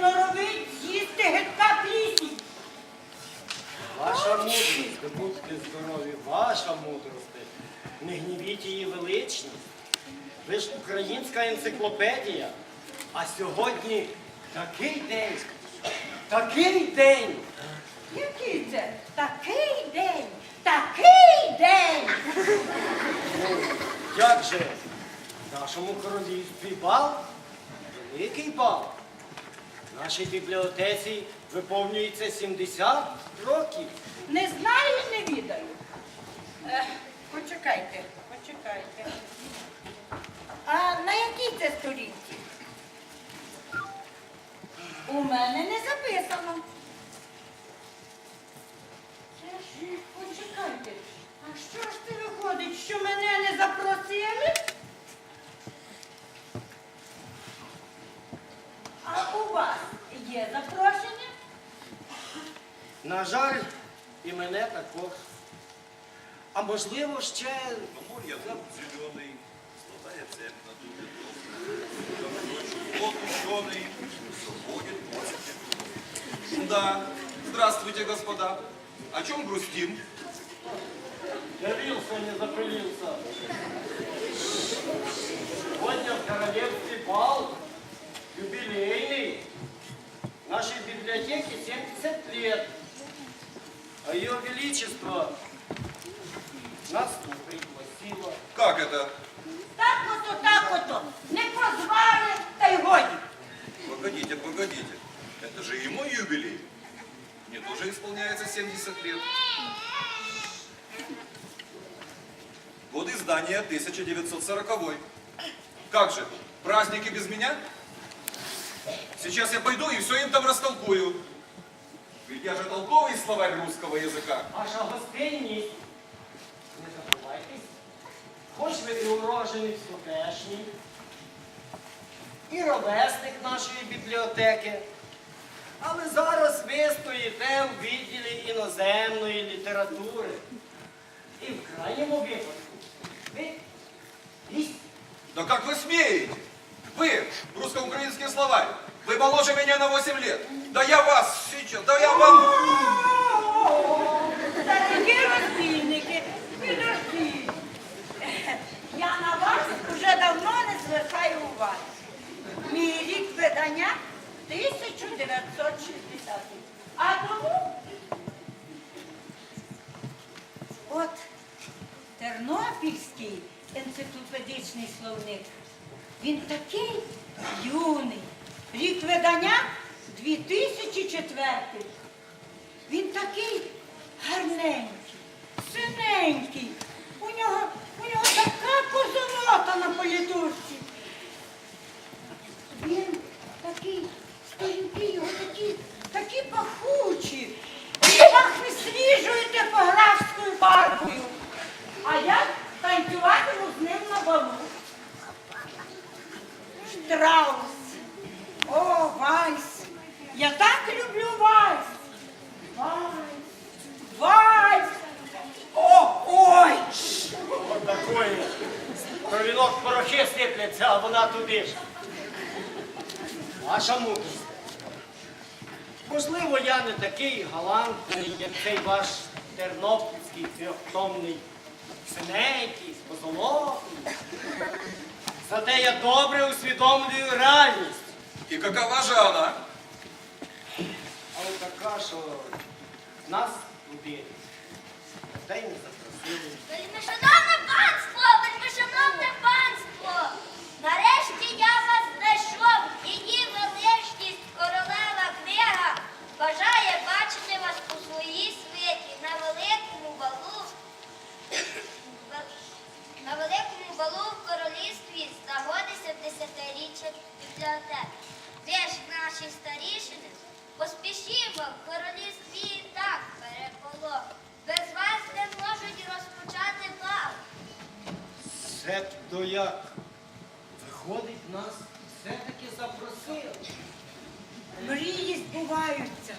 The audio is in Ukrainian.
норовить з'їсти гидка. Ваша мудрость, будьте здорові, ваша мудрость, Не гнівіть її величність. Ви ж українська енциклопедія. А сьогодні такий день, такий день. Який це? Такий день, такий день. Як же в нашому королівстві бал? Великий бал. Нашій бібліотеці виповнюється 70 років. Не знаю не відаю. Е, почекайте, почекайте. А на якій це сторінці? У мене не записано. Почекайте. А що ж це виходить, що мене не запросили? А у вас є запрошення? На жаль, і мене також. А можливо, ще Мой я тут зеленый, золотая цепь на дубе дом. Вот ученый, будет мостик. Да, здравствуйте, господа. О чем грустим? явился, не запылился. Сегодня в королевстве бал, юбилейный. Лет. А ее величество нас тут пригласило. Как это? Так ото, так ото. Не позвали, та й годі. Погодите, погодите. Это же и мой юбилей. Мне тоже исполняется 70 лет. Год издания 1940. Как же, праздники без меня? Сейчас я пойду и все им там растолкую. Ведь я же толковый словарь русского языка. Ваша гостинність. Не забувайтесь. Хоч ви і уроженець тутешній, і ровесник нашої бібліотеки. Але зараз ви стоїте у відділі іноземної літератури. І в крайньому випадку ви гість. Да как вы смеете? Вы, русско-украинский словарь, вы моложе меня на 8 лет. Да я вас сейчас, да я вам... Дорогі розбійники, підождіть. Я на вас вже давно не звертаю уваги. Мій рік видання 1960. А тому от Тернопільський енциклопедичний словник. Він такий юний. Рік видання 2004. Він такий гарненький, синенький. У нього, у нього така позолота на політурці. Він такий, сторінки його такі, такі пахучі. Пахне свіжою типографською баркою. А я танцюватиму з ним на балу. Штраус. Я так люблю вальс. Вальс. Вальс. О, ой. Отакої. Про вінок порохи сипляться, а вона туди ж. Ваша мудрість. Можливо, я не такий галантний, як цей ваш тернопільський трьохтомний синенький, з позолотою. Зате я добре усвідомлюю реальність. И какова же она? Але така, що нас туди й не запросили. Вельмишановне панство, вельмишановне панство! Нарешті я вас знайшов. Її величність королева книга бажає бачити вас у своїй світі на великому балу. На великому балу в королівстві з нагоди 70-річчя бібліотеки. Ви ж наші старішини, поспішімо, в королівстві і так переполох. Без вас не можуть розпочати бал. Себто як виходить, нас все-таки запросили. Мрії збуваються.